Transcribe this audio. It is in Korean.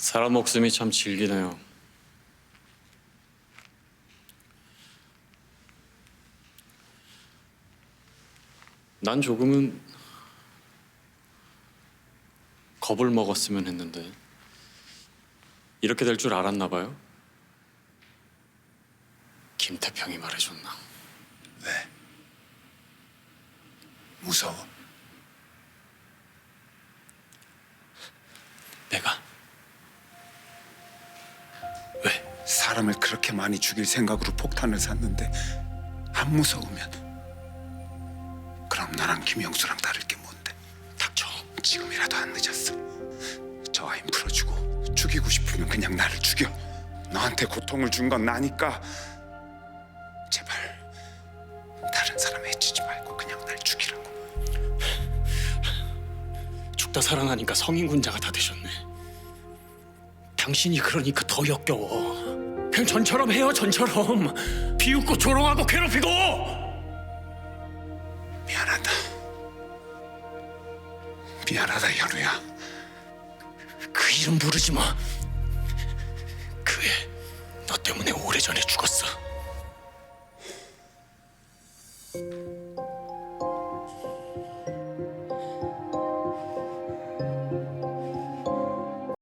사람 목숨이 참 질기네요. 난 조금은 겁을 먹었으면 했는데 이렇게 될 줄 알았나 봐요. 김태평이 말해줬나? 왜? 무서워? 내가 왜? 사람을 그렇게 많이 죽일 생각으로 폭탄을 샀는데 안 무서우면 그럼 나랑 김영수랑 다를 게 뭔데? 닥쳐 지금이라도 안 늦었어 저 아이 풀어주고 죽이고 싶으면 그냥 나를 죽여 너한테 고통을 준 건 나니까 제발 다른 사람 해치지 말고 그냥 날 죽이라고 죽다 살아나니까 성인 군자가 다 되셨네. 당신이 그러니까 더 역겨워. 그냥 전처럼 해요, 전처럼. 비웃고 조롱하고 괴롭히고. 미안하다 미안하다 현우야 그 이름 부르지 마. 그 애 너 때문에 오래전에 죽었어.